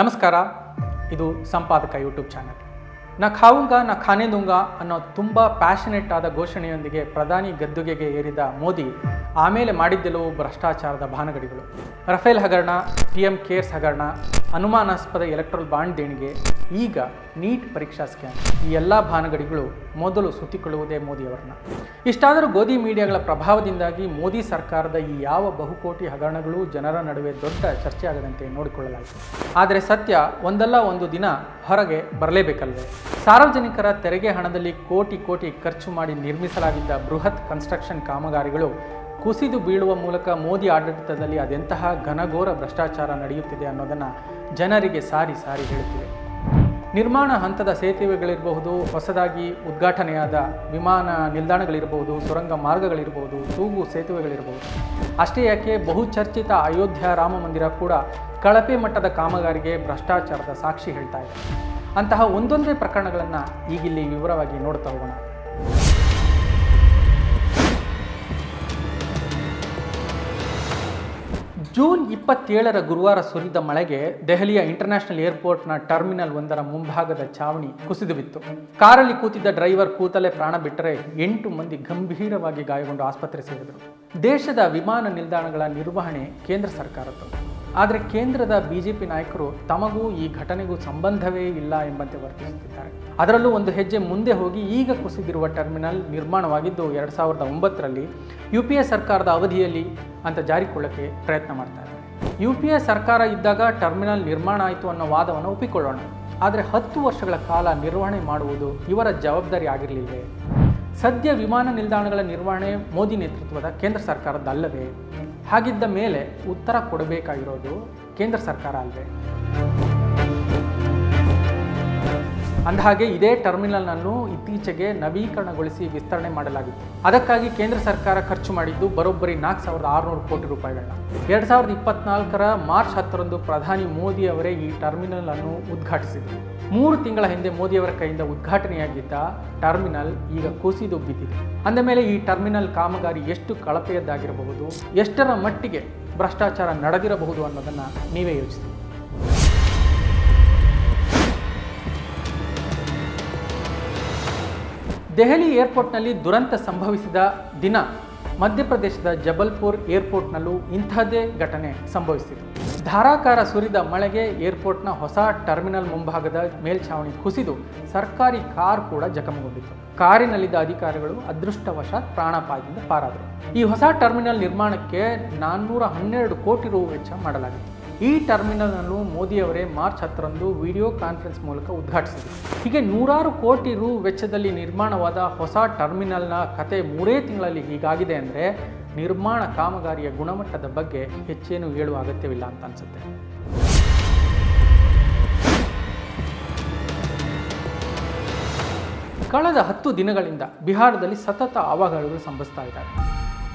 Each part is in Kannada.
ನಮಸ್ಕಾರ. ಇದು ಸಂಪಾದಕ ಯೂಟ್ಯೂಬ್ ಚಾನಲ್. ನಾ ಖಾವುಂಗ, ನಾ ಖಾನೆ ದುಂಗ ಅನ್ನೋ ತುಂಬ ಪ್ಯಾಷನೆಟ್ ಆದ ಘೋಷಣೆಯೊಂದಿಗೆ ಪ್ರಧಾನಿ ಗದ್ದುಗೆಗೆ ಏರಿದ ಮೋದಿ ಆಮೇಲೆ ಮಾಡಿದ್ದೆಲ್ಲವೂ ಭ್ರಷ್ಟಾಚಾರದ ಭಾನಗಡಿಗಳು ರಫೇಲ್ ಹಗರಣ ಪಿ ಎಂ ಕೇರ್ಸ್ ಹಗರಣ, ಅನುಮಾನಾಸ್ಪದ ಎಲೆಕ್ಟ್ರಲ್ ಬಾಂಡ್ ದೇಣಿಗೆ, ಈಗ ನೀಟ್ ಪರೀಕ್ಷಾ ಸ್ಕ್ಯಾನ್ ಈ ಎಲ್ಲ ಭಾನಗಡಿಗಳು ಮೊದಲು ಸುತ್ತಿಕೊಳ್ಳುವುದೇ ಮೋದಿಯವರನ್ನ. ಇಷ್ಟಾದರೂ ಗೋಧಿ ಮೀಡಿಯಾಗಳ ಪ್ರಭಾವದಿಂದಾಗಿ ಮೋದಿ ಸರ್ಕಾರದ ಈ ಯಾವ ಬಹುಕೋಟಿ ಹಗರಣಗಳು ಜನರ ನಡುವೆ ದೊಡ್ಡ ಚರ್ಚೆಯಾಗದಂತೆ ನೋಡಿಕೊಳ್ಳಲಾಯಿತು. ಆದರೆ ಸತ್ಯ ಒಂದಲ್ಲ ಒಂದು ದಿನ ಹೊರಗೆ ಬರಲೇಬೇಕಲ್ವೇ? ಸಾರ್ವಜನಿಕರ ತೆರಿಗೆ ಹಣದಲ್ಲಿ ಕೋಟಿ ಕೋಟಿ ಖರ್ಚು ಮಾಡಿ ನಿರ್ಮಿಸಲಾಗಿದ್ದ ಬೃಹತ್ ಕನ್ಸ್ಟ್ರಕ್ಷನ್ ಕಾಮಗಾರಿಗಳು ಕುಸಿದು ಬೀಳುವ ಮೂಲಕ ಮೋದಿ ಆಡಳಿತದಲ್ಲಿ ಅದೆಂತಹ ಘನಘೋರ ಭ್ರಷ್ಟಾಚಾರ ನಡೆಯುತ್ತಿದೆ ಅನ್ನೋದನ್ನು ಜನರಿಗೆ ಸಾರಿ ಸಾರಿ ಹೇಳುತ್ತಿದೆ. ನಿರ್ಮಾಣ ಹಂತದ ಸೇತುವೆಗಳಿರಬಹುದು, ಹೊಸದಾಗಿ ಉದ್ಘಾಟನೆಯಾದ ವಿಮಾನ ನಿಲ್ದಾಣಗಳಿರಬಹುದು, ಸುರಂಗ ಮಾರ್ಗಗಳಿರಬಹುದು, ತೂಗು ಸೇತುವೆಗಳಿರಬಹುದು. ಅಷ್ಟೇ ಯಾಕೆ ಬಹುಚರ್ಚಿತ ಅಯೋಧ್ಯ ರಾಮ ಮಂದಿರ ಕೂಡ ಕಳಪೆ ಮಟ್ಟದ ಕಾಮಗಾರಿಗೆ ಭ್ರಷ್ಟಾಚಾರದ ಸಾಕ್ಷಿ ಹೇಳ್ತಾ ಇದೆ. ಅಂತಹ ಒಂದೊಂದೇ ಪ್ರಕರಣಗಳನ್ನು ಈಗಿಲ್ಲಿ ವಿವರವಾಗಿ ನೋಡ್ತಾ ಹೋಗೋಣ. ಜೂನ್ ಇಪ್ಪತ್ತೇಳರ ಗುರುವಾರ ಸುರಿದ ಮಳೆಗೆ ದೆಹಲಿಯ ಇಂಟರ್ನ್ಯಾಷನಲ್ ಏರ್ಪೋರ್ಟ್ನ ಟರ್ಮಿನಲ್ ಒಂದರ ಮುಂಭಾಗದ ಚಾವಣಿ ಕುಸಿದು ಬಿತ್ತು ಕಾರಲ್ಲಿ ಕೂತಿದ್ದ ಡ್ರೈವರ್ ಕೂತಲೇ ಪ್ರಾಣ ಬಿಟ್ಟರೆ ಎಂಟು ಮಂದಿ ಗಂಭೀರವಾಗಿ ಗಾಯಗೊಂಡು ಆಸ್ಪತ್ರೆ ಸೇರಿದರು. ದೇಶದ ವಿಮಾನ ನಿಲ್ದಾಣಗಳ ನಿರ್ವಹಣೆ ಕೇಂದ್ರ ಸರ್ಕಾರದ್ದು. ಆದರೆ ಕೇಂದ್ರದ ಬಿಜೆಪಿ ನಾಯಕರು ತಮಗೂ ಈ ಘಟನೆಗೂ ಸಂಬಂಧವೇ ಇಲ್ಲ ಎಂಬಂತೆ ವರ್ತಿಸುತ್ತಿದ್ದಾರೆ. ಅದರಲ್ಲೂ ಒಂದು ಹೆಜ್ಜೆ ಮುಂದೆ ಹೋಗಿ ಈಗ ಕುಸಿದಿರುವ ಟರ್ಮಿನಲ್ ನಿರ್ಮಾಣವಾಗಿದ್ದು ಎರಡು ಸಾವಿರದ ಒಂಬತ್ತರಲ್ಲಿ ಯು ಪಿ ಎ ಸರ್ಕಾರದ ಅವಧಿಯಲ್ಲಿ ಅಂತ ಜಾರಿಕೊಳ್ಳಕ್ಕೆ ಪ್ರಯತ್ನ ಮಾಡ್ತಾ ಇದ್ದಾರೆ. ಯು ಪಿ ಎ ಸರ್ಕಾರ ಇದ್ದಾಗ ಟರ್ಮಿನಲ್ ನಿರ್ಮಾಣ ಆಯಿತು ಅನ್ನೋ ವಾದವನ್ನು ಒಪ್ಪಿಕೊಳ್ಳೋಣ. ಆದರೆ ಹತ್ತು ವರ್ಷಗಳ ಕಾಲ ನಿರ್ವಹಣೆ ಮಾಡುವುದು ಇವರ ಜವಾಬ್ದಾರಿ ಆಗಿರಲಿಲ್ಲವೇ ಸದ್ಯ ವಿಮಾನ ನಿಲ್ದಾಣಗಳ ನಿರ್ವಹಣೆ ಮೋದಿ ನೇತೃತ್ವದ ಕೇಂದ್ರ ಸರ್ಕಾರದ್ದಲ್ಲವೇ? ಹಾಗಿದ್ದ ಮೇಲೆ ಉತ್ತರ ಕೊಡಬೇಕಾಗಿರೋದು ಕೇಂದ್ರ ಸರ್ಕಾರ ಅಲ್ಲವೇ ಅಂದಹಾಗೆ ಇದೇ ಟರ್ಮಿನಲ್ನನ್ನು ಇತ್ತೀಚೆಗೆ ನವೀಕರಣಗೊಳಿಸಿ ವಿಸ್ತರಣೆ ಮಾಡಲಾಗಿತ್ತು. ಅದಕ್ಕಾಗಿ ಕೇಂದ್ರ ಸರ್ಕಾರ ಖರ್ಚು ಮಾಡಿದ್ದು ಬರೋಬ್ಬರಿ ನಾಲ್ಕು ಸಾವಿರದ ಆರುನೂರು ಕೋಟಿ ರೂಪಾಯಿಗಳನ್ನ. ಎರಡು ಸಾವಿರದ ಇಪ್ಪತ್ನಾಲ್ಕರ ಮಾರ್ಚ್ ಹತ್ತರಂದು ಪ್ರಧಾನಿ ಮೋದಿ ಅವರೇ ಈ ಟರ್ಮಿನಲ್ ಅನ್ನು ಉದ್ಘಾಟಿಸಿದರು. ಮೂರು ತಿಂಗಳ ಹಿಂದೆ ಮೋದಿಯವರ ಕೈಯಿಂದ ಉದ್ಘಾಟನೆಯಾಗಿದ್ದ ಟರ್ಮಿನಲ್ ಈಗ ಕುಸಿದು ಬಿದ್ದಿದೆ. ಅಂದ ಮೇಲೆ ಈ ಟರ್ಮಿನಲ್ ಕಾಮಗಾರಿ ಎಷ್ಟು ಕಳಪೆಯದ್ದಾಗಿರಬಹುದು, ಎಷ್ಟರ ಮಟ್ಟಿಗೆ ಭ್ರಷ್ಟಾಚಾರ ನಡೆದಿರಬಹುದು ಅನ್ನೋದನ್ನು ನೀವೇ ಯೋಚಿಸಿ. ದೆಹಲಿ ಏರ್ಪೋರ್ಟ್ನಲ್ಲಿ ದುರಂತ ಸಂಭವಿಸಿದ ದಿನ ಮಧ್ಯಪ್ರದೇಶದ ಜಬಲ್ಪುರ್ ಏರ್ಪೋರ್ಟ್ನಲ್ಲೂ ಇಂಥದ್ದೇ ಘಟನೆ ಸಂಭವಿಸಿತು ಧಾರಾಕಾರ ಸುರಿದ ಮಳೆಗೆ ಏರ್ಪೋರ್ಟ್ನ ಹೊಸ ಟರ್ಮಿನಲ್ ಮುಂಭಾಗದ ಮೇಲ್ಛಾವಣಿ ಕುಸಿದು ಸರ್ಕಾರಿ ಕಾರ್ ಕೂಡ ಜಖಮಗೊಂಡಿತ್ತು. ಕಾರಿನಲ್ಲಿದ್ದ ಅಧಿಕಾರಿಗಳು ಅದೃಷ್ಟವಶಾತ್ ಪ್ರಾಣಾಪಾಯದಿಂದ ಪಾರಾದರು. ಈ ಹೊಸ ಟರ್ಮಿನಲ್ ನಿರ್ಮಾಣಕ್ಕೆ ನಾನ್ನೂರ ಹನ್ನೆರಡು ಕೋಟಿ ರು ವೆಚ್ಚ ಮಾಡಲಾಗಿತ್ತು. ಈ ಟರ್ಮಿನಲ್ನನ್ನು ಮೋದಿಯವರೇ ಮಾರ್ಚ್ ಹತ್ತರಂದು ವಿಡಿಯೋ ಕಾನ್ಫರೆನ್ಸ್ ಮೂಲಕ ಉದ್ಘಾಟಿಸಿದರು. ಹೀಗೆ ನೂರಾರು ಕೋಟಿ ರು ವೆಚ್ಚದಲ್ಲಿ ನಿರ್ಮಾಣವಾದ ಹೊಸ ಟರ್ಮಿನಲ್ನ ಕತೆ ಮೂರೇ ತಿಂಗಳಲ್ಲಿ ಹೀಗಾಗಿದೆ ಅಂದರೆ ನಿರ್ಮಾಣ ಕಾಮಗಾರಿಯ ಗುಣಮಟ್ಟದ ಬಗ್ಗೆ ಹೆಚ್ಚೇನು ಹೇಳುವ ಅಗತ್ಯವಿಲ್ಲ ಅಂತ ಅನಿಸುತ್ತೆ. ಕಳೆದ ಹತ್ತು ದಿನಗಳಿಂದ ಬಿಹಾರದಲ್ಲಿ ಸತತ ಅವಘಡಗಳು ಸಂಭವಿಸ್ತಾ ಇದ್ದಾವೆ.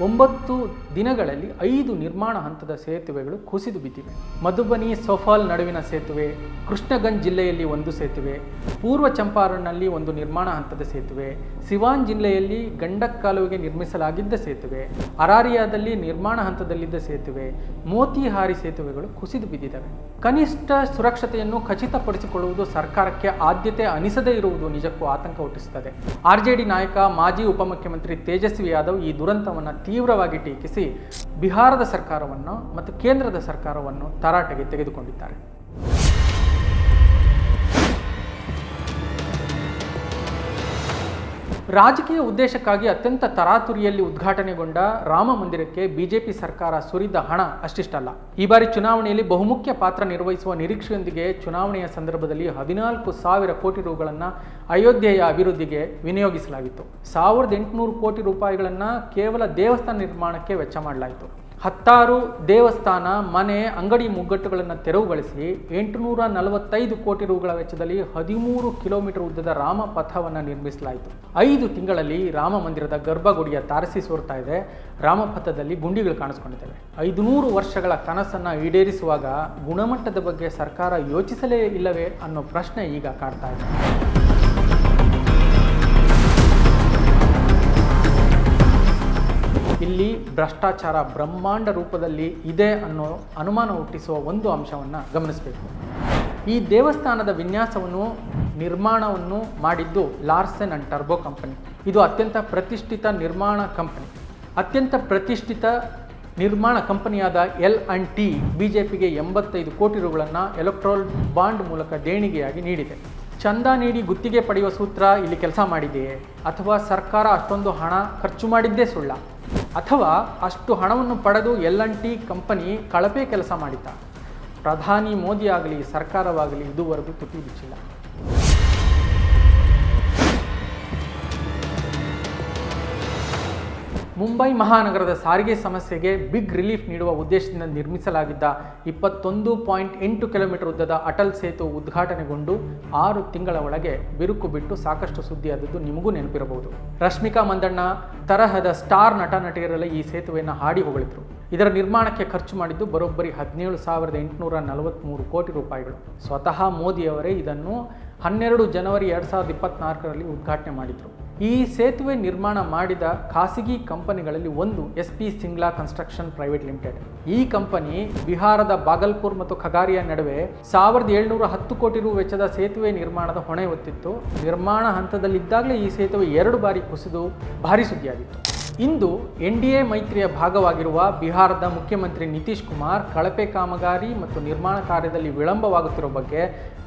ಒಂಬತ್ತು ದಿನಗಳಲ್ಲಿ ಐದು ನಿರ್ಮಾಣ ಹಂತದ ಸೇತುವೆಗಳು ಕುಸಿದು ಬಿದ್ದಿವೆ. ಮಧುಬನಿ ಸೊಫಾಲ್ ನಡುವಿನ ಸೇತುವೆ, ಕೃಷ್ಣಗಂಜ್ ಜಿಲ್ಲೆಯಲ್ಲಿ ಒಂದು ಸೇತುವೆ, ಪೂರ್ವ ಚಂಪಾರಣ್ನಲ್ಲಿ ಒಂದು ನಿರ್ಮಾಣ ಹಂತದ ಸೇತುವೆ, ಸಿವಾನ್ ಜಿಲ್ಲೆಯಲ್ಲಿ ಗಂಡಕ್ ಕಾಲುವೆಗೆ ನಿರ್ಮಿಸಲಾಗಿದ್ದ ಸೇತುವೆ, ಅರಾರಿಯಾದಲ್ಲಿ ನಿರ್ಮಾಣ ಹಂತದಲ್ಲಿದ್ದ ಸೇತುವೆ, ಮೋತಿಹಾರಿ ಸೇತುವೆಗಳು ಕುಸಿದು ಬಿದ್ದಿದ್ದಾವೆ ಕನಿಷ್ಠ ಸುರಕ್ಷತೆಯನ್ನು ಖಚಿತಪಡಿಸಿಕೊಳ್ಳುವುದು ಸರ್ಕಾರಕ್ಕೆ ಆದ್ಯತೆ ಅನಿಸದೇ ಇರುವುದು ನಿಜಕ್ಕೂ ಆತಂಕ ಹುಟ್ಟಿಸುತ್ತದೆ. ಆರ್ಜೆಡಿ ನಾಯಕ, ಮಾಜಿ ಉಪಮುಖ್ಯಮಂತ್ರಿ ತೇಜಸ್ವಿ ಯಾದವ್ ಈ ದುರಂತವನ್ನು ತೀವ್ರವಾಗಿ ಟೀಕಿಸಿ ಬಿಹಾರದ ಸರ್ಕಾರವನ್ನು ಮತ್ತು ಕೇಂದ್ರದ ಸರ್ಕಾರವನ್ನು ತರಾಟೆಗೆ ತೆಗೆದುಕೊಂಡಿದ್ದಾರೆ. ರಾಜಕೀಯ ಉದ್ದೇಶಕ್ಕಾಗಿ ಅತ್ಯಂತ ತರಾತುರಿಯಲ್ಲಿ ಉದ್ಘಾಟನೆಗೊಂಡ ರಾಮ ಮಂದಿರಕ್ಕೆ ಬಿಜೆಪಿ ಸರ್ಕಾರ ಸುರಿದ ಹಣ ಅಷ್ಟಿಷ್ಟಲ್ಲ. ಈ ಬಾರಿ ಚುನಾವಣೆಯಲ್ಲಿ ಬಹುಮುಖ್ಯ ಪಾತ್ರ ನಿರ್ವಹಿಸುವ ನಿರೀಕ್ಷೆಯೊಂದಿಗೆ ಚುನಾವಣೆಯ ಸಂದರ್ಭದಲ್ಲಿ ಹದಿನಾಲ್ಕು ಸಾವಿರ ಕೋಟಿ ರೂಗಳನ್ನು ಅಯೋಧ್ಯೆಯ ಅಭಿವೃದ್ಧಿಗೆ ವಿನಿಯೋಗಿಸಲಾಗಿತ್ತು. ಸಾವಿರದ ಎಂಟುನೂರು ಕೋಟಿ ರೂಪಾಯಿಗಳನ್ನು ಕೇವಲ ದೇವಸ್ಥಾನ ನಿರ್ಮಾಣಕ್ಕೆ ವೆಚ್ಚ ಮಾಡಲಾಯಿತು. ಹತ್ತಾರು ದೇವಸ್ಥಾನ, ಮನೆ, ಅಂಗಡಿ ಮುಗ್ಗಟ್ಟುಗಳನ್ನು ತೆರವುಗೊಳಿಸಿ ಎಂಟುನೂರ ನಲವತ್ತೈದು ಕೋಟಿ ರುಗಳ ವೆಚ್ಚದಲ್ಲಿ ಹದಿಮೂರು ಕಿಲೋಮೀಟರ್ ಉದ್ದದ ರಾಮ ಪಥವನ್ನು ನಿರ್ಮಿಸಲಾಯಿತು. ಐದು ತಿಂಗಳಲ್ಲಿ ರಾಮ ಮಂದಿರದ ಗರ್ಭಗುಡಿಯ ತಾರಸಿ ಸೋರ್ತಾ ಇದೆ. ರಾಮಪಥದಲ್ಲಿ ಗುಂಡಿಗಳು ಕಾಣಿಸ್ಕೊಂಡಿದ್ದಾವೆ. ಐದುನೂರು ವರ್ಷಗಳ ಕನಸನ್ನು ಈಡೇರಿಸುವಾಗ ಗುಣಮಟ್ಟದ ಬಗ್ಗೆ ಸರ್ಕಾರ ಯೋಚಿಸಲೇ ಇಲ್ಲವೇ ಅನ್ನೋ ಪ್ರಶ್ನೆ ಈಗ ಕಾಡ್ತಾ ಇದೆ. ಇಲ್ಲಿ ಭ್ರಷ್ಟಾಚಾರ ಬ್ರಹ್ಮಾಂಡ ರೂಪದಲ್ಲಿ ಇದೆ ಅನ್ನೋ ಅನುಮಾನ ಹುಟ್ಟಿಸುವ ಒಂದು ಅಂಶವನ್ನು ಗಮನಿಸಬೇಕು. ಈ ದೇವಸ್ಥಾನದ ವಿನ್ಯಾಸವನ್ನು, ನಿರ್ಮಾಣವನ್ನು ಮಾಡಿದ್ದು ಲಾರ್ಸೆನ್ ಅಂಡ್ ಟರ್ಬೋ ಕಂಪನಿ. ಇದು ಅತ್ಯಂತ ಪ್ರತಿಷ್ಠಿತ ನಿರ್ಮಾಣ ಕಂಪನಿ. ಅತ್ಯಂತ ಪ್ರತಿಷ್ಠಿತ ನಿರ್ಮಾಣ ಕಂಪನಿಯಾದ L and T B J ಪಿಗೆ ಎಂಬತ್ತೈದು ಕೋಟಿ ರುಗಳನ್ನು ಎಲೆಕ್ಟ್ರೋಲ್ ಬಾಂಡ್ ಮೂಲಕ ದೇಣಿಗೆಯಾಗಿ ನೀಡಿದೆ. ಚಂದ ನೀಡಿ ಗುತ್ತಿಗೆ ಪಡೆಯುವ ಸೂತ್ರ ಇಲ್ಲಿ ಕೆಲಸ ಮಾಡಿದೆಯೇ? ಅಥವಾ ಸರ್ಕಾರ ಅಷ್ಟೊಂದು ಹಣ ಖರ್ಚು ಮಾಡಿದ್ದೇ ಸುಳ್ಳ? ಅಥವಾ ಅಷ್ಟು ಹಣವನ್ನು ಪಡೆದು ಎಲ್ ಟಿ ಕಂಪನಿ ಕಳಪೆ ಕೆಲಸ ಮಾಡಿತ ಪ್ರಧಾನಿ ಮೋದಿ ಆಗಲಿ ಸರ್ಕಾರವಾಗಲಿ ಇದುವರೆಗೂ ತುಟಿ ಬಿಚ್ಚಿಲ್ಲ. ಮುಂಬೈ ಮಹಾನಗರದ ಸಾರಿಗೆ ಸಮಸ್ಯೆಗೆ ಬಿಗ್ ರಿಲೀಫ್ ನೀಡುವ ಉದ್ದೇಶದಿಂದ ನಿರ್ಮಿಸಲಾಗಿದ್ದ ಇಪ್ಪತ್ತೊಂದು ಪಾಯಿಂಟ್ ಎಂಟು ಕಿಲೋಮೀಟರ್ ಉದ್ದದ ಅಟಲ್ ಸೇತು ಉದ್ಘಾಟನೆಗೊಂಡು ಆರು ತಿಂಗಳ ಒಳಗೆ ಬಿರುಕು ಬಿಟ್ಟು ಸಾಕಷ್ಟು ಸುದ್ದಿಯಾದದ್ದು ನಿಮಗೂ ನೆನಪಿರಬಹುದು. ರಶ್ಮಿಕಾ ಮಂದಣ್ಣ ತರಹದ ಸ್ಟಾರ್ ನಟ ನಟಿಯರೆಲ್ಲ ಈ ಸೇತುವೆಯನ್ನು ಹಾಡಿ ಹೊಗಳಿದ್ರು. ಇದರ ನಿರ್ಮಾಣಕ್ಕೆ ಖರ್ಚು ಮಾಡಿದ್ದು ಬರೋಬ್ಬರಿ ಹದಿನೇಳು ಸಾವಿರದ ಎಂಟುನೂರ ನಲವತ್ತ್ಮೂರು ಕೋಟಿ ರೂಪಾಯಿಗಳು. ಸ್ವತಃ ಮೋದಿಯವರೇ ಇದನ್ನು ಹನ್ನೆರಡು ಜನವರಿ ಎರಡು ಸಾವಿರದ ಇಪ್ಪತ್ನಾಲ್ಕರಲ್ಲಿ ಉದ್ಘಾಟನೆ ಮಾಡಿದರು. ಈ ಸೇತುವೆ ನಿರ್ಮಾಣ ಮಾಡಿದ ಖಾಸಗಿ ಕಂಪನಿಗಳಲ್ಲಿ ಒಂದು S P Singla construction private limited. ಈ ಕಂಪನಿ ಬಿಹಾರದ ಬಾಗಲ್ಪುರ್ ಮತ್ತು ಖಗಾರಿಯಾ ನಡುವೆ ಸಾವಿರದ ಏಳ್ನೂರ ಹತ್ತು ಕೋಟಿ ರು ವೆಚ್ಚದ ಸೇತುವೆ ನಿರ್ಮಾಣದ ಹೊಣೆ ಹೊತ್ತಿತ್ತು. ನಿರ್ಮಾಣ ಹಂತದಲ್ಲಿದ್ದಾಗಲೇ ಈ ಸೇತುವೆ ಎರಡು ಬಾರಿ ಕುಸಿದು ಭಾರಿ ಸುದ್ದಿಯಾಗಿತ್ತು. ಇಂದು ಎನ್ ಡಿ ಎ ಮೈತ್ರಿಯ ಭಾಗವಾಗಿರುವ ಬಿಹಾರದ ಮುಖ್ಯಮಂತ್ರಿ ನಿತೀಶ್ ಕುಮಾರ್ ಕಳಪೆ ಕಾಮಗಾರಿ ಮತ್ತು ನಿರ್ಮಾಣ ಕಾರ್ಯದಲ್ಲಿ ವಿಳಂಬವಾಗುತ್ತಿರುವ ಬಗ್ಗೆ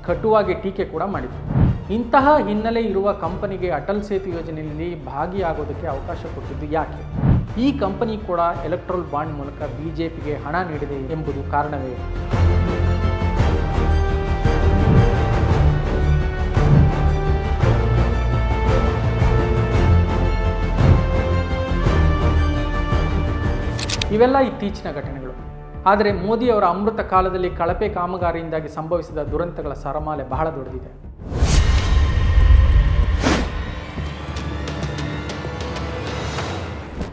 ಕಟುವಾಗಿ ಟೀಕೆ ಕೂಡ ಮಾಡಿದರು. ಇಂತಹ ಹಿನ್ನೆಲೆ ಇರುವ ಕಂಪನಿಗೆ ಅಟಲ್ ಸೇತು ಯೋಜನೆಯಲ್ಲಿ ಭಾಗಿಯಾಗೋದಕ್ಕೆ ಅವಕಾಶ ಕೊಟ್ಟಿದ್ದು ಯಾಕೆ? ಈ ಕಂಪನಿ ಕೂಡ ಎಲೆಕ್ಟ್ರೋಲ್ ಬಾಂಡ್ ಮೂಲಕ ಬಿಜೆಪಿಗೆ ಹಣ ನೀಡಿದೆ ಎಂಬುದು ಕಾರಣವೇ? ಇವೆಲ್ಲ ಇತ್ತೀಚಿನ ಘಟನೆಗಳು. ಆದರೆ ಮೋದಿಯವರ ಅಮೃತ ಕಾಲದಲ್ಲಿ ಕಳಪೆ ಕಾಮಗಾರಿಯಿಂದಾಗಿ ಸಂಭವಿಸಿದ ದುರಂತಗಳ ಸರಮಾಲೆ ಬಹಳ ದೊಡ್ಡದಿದೆ.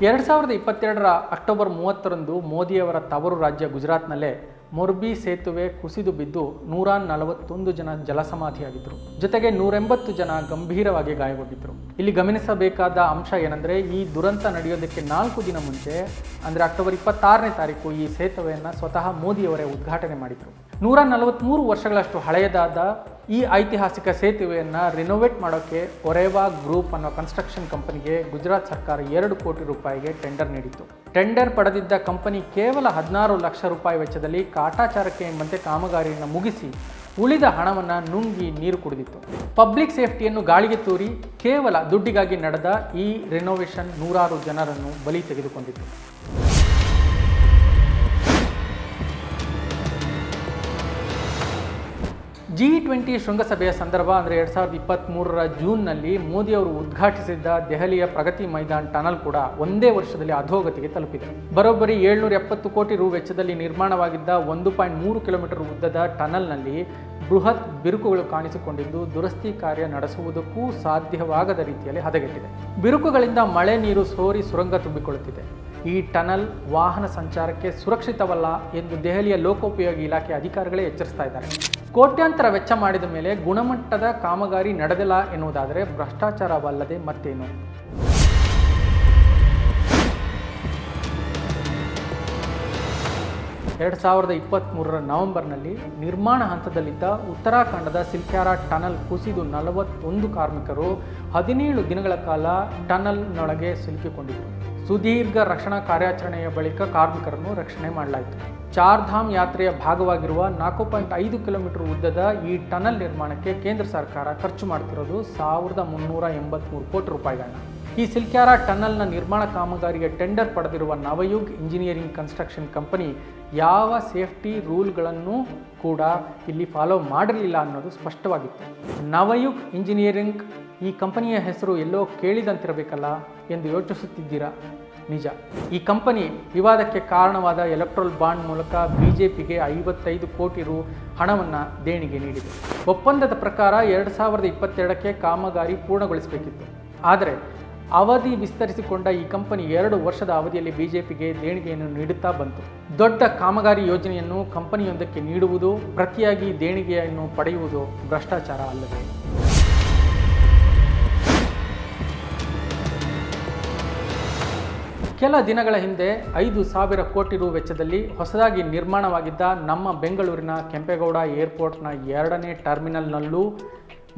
ಎರಡು ಸಾವಿರದ ಇಪ್ಪತ್ತೆರಡರ ಅಕ್ಟೋಬರ್ ಮೂವತ್ತರಂದು ಮೋದಿಯವರ ತವರು ರಾಜ್ಯ ಗುಜರಾತ್ನಲ್ಲೇ ಮೊರ್ಬಿ ಸೇತುವೆ ಕುಸಿದು ಬಿದ್ದು ನೂರ ನಲವತ್ತೊಂದು ಜನ ಜಲಸಮಾಧಿಯಾಗಿದ್ದರು. ಜೊತೆಗೆ ನೂರೆಂಬತ್ತು ಜನ ಗಂಭೀರವಾಗಿ ಗಾಯಗೊಂಡಿದ್ದರು. ಇಲ್ಲಿ ಗಮನಿಸಬೇಕಾದ ಅಂಶ ಏನಂದರೆ ಈ ದುರಂತ ನಡೆಯೋದಕ್ಕೆ ನಾಲ್ಕು ದಿನ ಮುಂಚೆ, ಅಂದರೆ ಅಕ್ಟೋಬರ್ ಇಪ್ಪತ್ತಾರನೇ ತಾರೀಕು, ಈ ಸೇತುವೆಯನ್ನು ಸ್ವತಃ ಮೋದಿಯವರೇ ಉದ್ಘಾಟನೆ ಮಾಡಿದರು. ನೂರ ನಲವತ್ತ್ಮೂರು ವರ್ಷಗಳಷ್ಟು ಹಳೆಯದಾದ ಈ ಐತಿಹಾಸಿಕ ಸೇತುವೆಯನ್ನು ರಿನೋವೇಟ್ ಮಾಡೋಕ್ಕೆ ಒರೇವಾ ಗ್ರೂಪ್ ಅನ್ನೋ ಕನ್ಸ್ಟ್ರಕ್ಷನ್ ಕಂಪನಿಗೆ ಗುಜರಾತ್ ಸರ್ಕಾರ ಎರಡು ಕೋಟಿ ರೂಪಾಯಿಗೆ ಟೆಂಡರ್ ನೀಡಿತ್ತು. ಟೆಂಡರ್ ಪಡೆದಿದ್ದ ಕಂಪನಿ ಕೇವಲ ಹದಿನಾರು ಲಕ್ಷ ರೂಪಾಯಿ ವೆಚ್ಚದಲ್ಲಿ ಕಾಟಾಚಾರಕ್ಕೆ ಎಂಬಂತೆ ಕಾಮಗಾರಿಯನ್ನು ಮುಗಿಸಿ ಉಳಿದ ಹಣವನ್ನು ನುಂಗಿ ನೀರು ಕುಡಿದಿತ್ತು. ಪಬ್ಲಿಕ್ ಸೇಫ್ಟಿಯನ್ನು ಗಾಳಿಗೆ ತೂರಿ ಕೇವಲ ದುಡ್ಡಿಗಾಗಿ ನಡೆದ ಈ ರಿನೋವೇಷನ್ ನೂರಾರು ಜನರನ್ನು ಬಲಿ ತೆಗೆದುಕೊಂಡಿತ್ತು. ಜಿ ಟ್ವೆಂಟಿ ಶೃಂಗಸಭೆಯ ಸಂದರ್ಭ ಅಂದರೆ ಎರಡು ಸಾವಿರದ ಇಪ್ಪತ್ತ್ಮೂರರ ಜೂನ್ನಲ್ಲಿ ಮೋದಿ ಅವರು ಉದ್ಘಾಟಿಸಿದ್ದ ದೆಹಲಿಯ ಪ್ರಗತಿ ಮೈದಾನ್ ಟನಲ್ ಕೂಡ ಒಂದೇ ವರ್ಷದಲ್ಲಿ ಅಧೋಗತಿಗೆ ತಲುಪಿದೆ. ಬರೋಬ್ಬರಿ ಏಳ್ನೂರ ಎಪ್ಪತ್ತು ಕೋಟಿ ರು ವೆಚ್ಚದಲ್ಲಿ ನಿರ್ಮಾಣವಾಗಿದ್ದ ಒಂದು ಪಾಯಿಂಟ್ ಮೂರು ಕಿಲೋಮೀಟರ್ ಉದ್ದದ ಟನಲ್ನಲ್ಲಿ ಬೃಹತ್ ಬಿರುಕುಗಳು ಕಾಣಿಸಿಕೊಂಡಿದ್ದು ದುರಸ್ತಿ ಕಾರ್ಯ ನಡೆಸುವುದಕ್ಕೂ ಸಾಧ್ಯವಾಗದ ರೀತಿಯಲ್ಲಿ ಹದಗೆಟ್ಟಿದೆ. ಬಿರುಕುಗಳಿಂದ ಮಳೆ ನೀರು ಸೋರಿ ಸುರಂಗ ತುಂಬಿಕೊಳ್ಳುತ್ತಿದೆ. ಈ ಟನಲ್ ವಾಹನ ಸಂಚಾರಕ್ಕೆ ಸುರಕ್ಷಿತವಲ್ಲ ಎಂದು ದೆಹಲಿಯ ಲೋಕೋಪಯೋಗಿ ಇಲಾಖೆ ಅಧಿಕಾರಿಗಳೇ ಎಚ್ಚರಿಸ್ತಾ ಇದ್ದಾರೆ. ಕೋಟ್ಯಾಂತರ ವೆಚ್ಚ ಮಾಡಿದ ಮೇಲೆ ಗುಣಮಟ್ಟದ ಕಾಮಗಾರಿ ನಡೆದಿಲ್ಲ ಎನ್ನುವುದಾದರೆ ಭ್ರಷ್ಟಾಚಾರವಲ್ಲದೆ ಮತ್ತೇನು? ಎರಡು ಸಾವಿರದ ಇಪ್ಪತ್ತ್ಮೂರರ ನವೆಂಬರ್ನಲ್ಲಿ ನಿರ್ಮಾಣ ಹಂತದಲ್ಲಿದ್ದ ಉತ್ತರಾಖಂಡದ ಸಿಲ್ಕ್ಯಾರ ಟನಲ್ ಕುಸಿದು ನಲವತ್ತೊಂದು ಕಾರ್ಮಿಕರು ಹದಿನೇಳು ದಿನಗಳ ಕಾಲ ಟನಲ್ನೊಳಗೆ ಸಿಲುಕಿಕೊಂಡಿದ್ದರು ಸುದೀರ್ಘ ರಕ್ಷಣಾ ಕಾರ್ಯಾಚರಣೆಯ ಬಳಿಕ ಕಾರ್ಮಿಕರನ್ನು ರಕ್ಷಣೆ ಮಾಡಲಾಯಿತು. ಚಾರ್ಧಾಮ್ ಯಾತ್ರೆಯ ಭಾಗವಾಗಿರುವ ನಾಲ್ಕು ಪಾಯಿಂಟ್ ಐದು ಕಿಲೋಮೀಟರ್ ಉದ್ದದ ಈ ಟನಲ್ ನಿರ್ಮಾಣಕ್ಕೆ ಕೇಂದ್ರ ಸರ್ಕಾರ ಖರ್ಚು ಮಾಡ್ತಿರೋದು ಸಾವಿರದ ಮುನ್ನೂರ ಎಂಬತ್ತ್ಮೂರು ಕೋಟಿ ರೂಪಾಯಿಗಳನ್ನ ಈ ಸಿಲ್ಕ್ಯಾರ ಟನಲ್ನ ನಿರ್ಮಾಣ ಕಾಮಗಾರಿಗೆ ಟೆಂಡರ್ ಪಡೆದಿರುವ ನವಯುಗ್ ಇಂಜಿನಿಯರಿಂಗ್ ಕನ್ಸ್ಟ್ರಕ್ಷನ್ ಕಂಪನಿ ಯಾವ ಸೇಫ್ಟಿ ರೂಲ್ಗಳನ್ನು ಕೂಡ ಇಲ್ಲಿ ಫಾಲೋ ಮಾಡಿರಲಿಲ್ಲ ಅನ್ನೋದು ಸ್ಪಷ್ಟವಾಗಿತ್ತು. ನವಯುಗ್ ಇಂಜಿನಿಯರಿಂಗ್ ಈ ಕಂಪನಿಯ ಹೆಸರು ಎಲ್ಲೋ ಕೇಳಿದಂತಿರಬೇಕಲ್ಲ ಎಂದು ಯೋಚಿಸುತ್ತಿದ್ದೀರಾ? ನಿಜ. ಈ ಕಂಪನಿ ವಿವಾದಕ್ಕೆ ಕಾರಣವಾದ ಎಲೆಕ್ಟ್ರೋಲ್ ಬಾಂಡ್ ಮೂಲಕ ಬಿ ಜೆ ಪಿಗೆ ಐವತ್ತೈದು ಕೋಟಿ ರು ಹಣವನ್ನು ದೇಣಿಗೆ ನೀಡಿದೆ. ಒಪ್ಪಂದದ ಪ್ರಕಾರ ಎರಡು ಸಾವಿರದ ಇಪ್ಪತ್ತೆರಡಕ್ಕೆ ಕಾಮಗಾರಿ ಪೂರ್ಣಗೊಳಿಸಬೇಕಿತ್ತು. ಆದರೆ ಅವಧಿ ವಿಸ್ತರಿಸಿಕೊಂಡ ಈ ಕಂಪನಿ ಎರಡು ವರ್ಷದ ಅವಧಿಯಲ್ಲಿ ಬಿಜೆಪಿಗೆ ದೇಣಿಗೆಯನ್ನು ನೀಡುತ್ತಾ ಬಂತು. ದೊಡ್ಡ ಕಾಮಗಾರಿ ಯೋಜನೆಯನ್ನು ಕಂಪನಿಯೊಂದಕ್ಕೆ ನೀಡುವುದು, ಪ್ರತಿಯಾಗಿ ದೇಣಿಗೆಯನ್ನು ಪಡೆಯುವುದು ಭ್ರಷ್ಟಾಚಾರ ಅಲ್ಲದೆ. ಕೆಲ ದಿನಗಳ ಹಿಂದೆ ಐದು ಸಾವಿರ ಕೋಟಿ ರು ವೆಚ್ಚದಲ್ಲಿ ಹೊಸದಾಗಿ ನಿರ್ಮಾಣವಾಗಿದ್ದ ನಮ್ಮ ಬೆಂಗಳೂರಿನ ಕೆಂಪೇಗೌಡ ಏರ್ಪೋರ್ಟ್ನ ಎರಡನೇ ಟರ್ಮಿನಲ್ನಲ್ಲೂ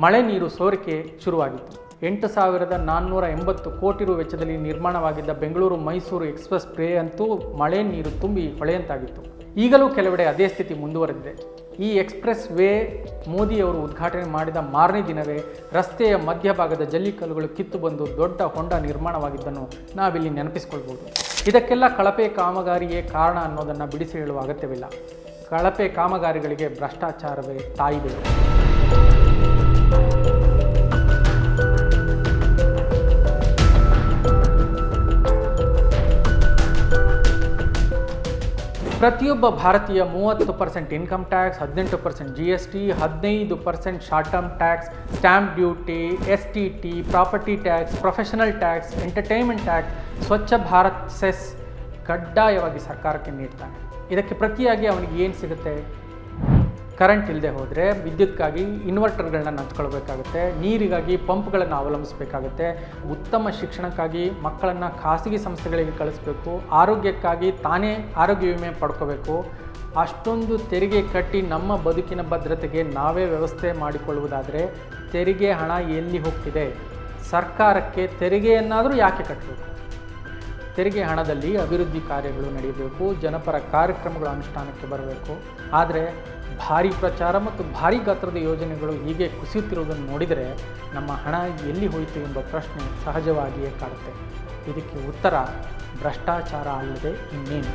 ಮಳೆ ನೀರು ಸೋರಿಕೆ ಶುರುವಾಗಿತ್ತು. ಎಂಟು ಸಾವಿರದ ನಾನ್ನೂರ ಎಂಬತ್ತು ಕೋಟಿ ರು ವೆಚ್ಚದಲ್ಲಿ ನಿರ್ಮಾಣವಾಗಿದ್ದ ಬೆಂಗಳೂರು ಮೈಸೂರು ಎಕ್ಸ್ಪ್ರೆಸ್ ಪ್ರೇ ಅಂತೂ ಮಳೆ ನೀರು ತುಂಬಿ ಹೊಳೆಯಂತಾಗಿತ್ತು. ಈಗಲೂ ಕೆಲವೆಡೆ ಅದೇ ಸ್ಥಿತಿ ಮುಂದುವರೆದಿದೆ. ಈ ಎಕ್ಸ್ಪ್ರೆಸ್ ವೇ ಮೋದಿಯವರು ಉದ್ಘಾಟನೆ ಮಾಡಿದ ಮಾರನೇ ದಿನವೇ ರಸ್ತೆಯ ಮಧ್ಯಭಾಗದ ಜಲ್ಲಿಕಲ್ಲುಗಳು ಕಿತ್ತು ಬಂದು ದೊಡ್ಡ ಹೊಂಡ ನಿರ್ಮಾಣವಾಗಿದ್ದನ್ನು ನಾವಿಲ್ಲಿ ನೆನಪಿಸಿಕೊಳ್ಬೋದು. ಇದಕ್ಕೆಲ್ಲ ಕಳಪೆ ಕಾಮಗಾರಿಯೇ ಕಾರಣ ಅನ್ನೋದನ್ನು ಬಿಡಿಸಿ ಹೇಳುವ ಅಗತ್ಯವಿಲ್ಲ. ಕಳಪೆ ಕಾಮಗಾರಿಗಳಿಗೆ ಭ್ರಷ್ಟಾಚಾರವೇ ತಾಯಿಗಳು. ಪ್ರತಿಯೊಬ್ಬ ಭಾರತೀಯ ಮೂವತ್ತು ಪರ್ಸೆಂಟ್ ಇನ್ಕಮ್ ಟ್ಯಾಕ್ಸ್ ಹದಿನೆಂಟು ಪರ್ಸೆಂಟ್ ಜಿ ಎಸ್ ಟಿ ಹದಿನೈದು percent short term tax stamp duty S T T property tax professional tax entertainment tax Swachh Bharat cess ಕಡ್ಡಾಯವಾಗಿ ಸರ್ಕಾರಕ್ಕೆ ನೀಡ್ತಾನೆ. ಇದಕ್ಕೆ ಪ್ರತಿಯಾಗಿ ಅವನಿಗೆ ಏನು ಸಿಗುತ್ತೆ? ಕರೆಂಟ್ ಇಲ್ಲದೆ ಹೋದರೆ ವಿದ್ಯುತ್ಗಾಗಿ ಇನ್ವರ್ಟರ್ಗಳನ್ನ ನಂಚ್ಕೊಳ್ಬೇಕಾಗುತ್ತೆ, ನೀರಿಗಾಗಿ ಪಂಪ್ಗಳನ್ನು ಅವಲಂಬಿಸಬೇಕಾಗುತ್ತೆ, ಉತ್ತಮ ಶಿಕ್ಷಣಕ್ಕಾಗಿ ಮಕ್ಕಳನ್ನು ಖಾಸಗಿ ಸಂಸ್ಥೆಗಳಿಗೆ ಕಳಿಸ್ಬೇಕು, ಆರೋಗ್ಯಕ್ಕಾಗಿ ತಾನೇ ಆರೋಗ್ಯ ವಿಮೆ ಪಡ್ಕೋಬೇಕು. ಅಷ್ಟೊಂದು ತೆರಿಗೆ ಕಟ್ಟಿ ನಮ್ಮ ಬದುಕಿನ ಭದ್ರತೆಗೆ ನಾವೇ ವ್ಯವಸ್ಥೆ ಮಾಡಿಕೊಳ್ಳುವುದಾದರೆ ತೆರಿಗೆ ಹಣ ಎಲ್ಲಿ ಹೋಗ್ತಿದೆ? ಸರ್ಕಾರಕ್ಕೆ ತೆರಿಗೆಯನ್ನಾದರೂ ಯಾಕೆ ಕಟ್ಟಬೇಕು ತೆರಿಗೆ ಹಣದಲ್ಲಿ ಅಭಿವೃದ್ಧಿ ಕಾರ್ಯಗಳು ನಡೆಯಬೇಕು, ಜನಪರ ಕಾರ್ಯಕ್ರಮಗಳು ಅನುಷ್ಠಾನಕ್ಕೆ ಬರಬೇಕು. ಆದರೆ ಭಾರಿ ಪ್ರಚಾರ ಮತ್ತು ಭಾರಿ ಗಾತ್ರದ ಯೋಜನೆಗಳು ಹೀಗೆ ಕುಸಿಯುತ್ತಿರುವುದನ್ನು ನೋಡಿದರೆ ನಮ್ಮ ಹಣ ಎಲ್ಲಿ ಹೋಯಿತು ಎಂಬ ಪ್ರಶ್ನೆ ಸಹಜವಾಗಿಯೇ ಕಾಡುತ್ತೆ. ಇದಕ್ಕೆ ಉತ್ತರ, ಭ್ರಷ್ಟಾಚಾರ ಅಲ್ಲದೆ ಇನ್ನೇನು?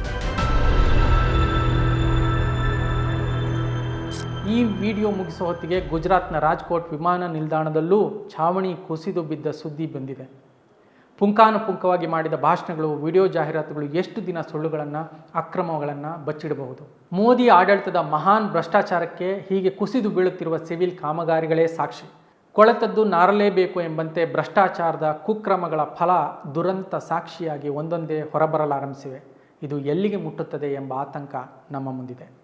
ಈ ವಿಡಿಯೋ ಮುಗಿಸುವ ಹೊತ್ತಿಗೆ ಗುಜರಾತ್ನ ರಾಜ್ಕೋಟ್ ವಿಮಾನ ನಿಲ್ದಾಣದಲ್ಲೂ ಛಾವಣಿ ಕುಸಿದು ಬಿದ್ದ ಸುದ್ದಿ ಬಂದಿದೆ. ಪುಂಖಾನುಪುಂಖವಾಗಿ ಮಾಡಿದ ಭಾಷಣಗಳು, ವಿಡಿಯೋ ಜಾಹೀರಾತುಗಳು ಎಷ್ಟು ದಿನ ಸುಳ್ಳುಗಳನ್ನು, ಅಕ್ರಮಗಳನ್ನು ಬಚ್ಚಿಡಬಹುದು? ಮೋದಿ ಆಡಳಿತದ ಮಹಾನ್ ಭ್ರಷ್ಟಾಚಾರಕ್ಕೆ ಹೀಗೆ ಕುಸಿದು ಬೀಳುತ್ತಿರುವ ಸಿವಿಲ್ ಕಾಮಗಾರಿಗಳೇ ಸಾಕ್ಷಿ. ಕೊಳೆತದ್ದು ನಾರಲೇಬೇಕು ಎಂಬಂತೆ ಭ್ರಷ್ಟಾಚಾರದ ಕುಕ್ರಮಗಳ ಫಲ ದುರಂತ ಸಾಕ್ಷಿಯಾಗಿ ಒಂದೊಂದೇ ಹೊರಬರಲಾರಂಭಿಸಿವೆ. ಇದು ಎಲ್ಲಿಗೆ ಮುಟ್ಟುತ್ತದೆ ಎಂಬ ಆತಂಕ ನಮ್ಮ ಮುಂದಿದೆ.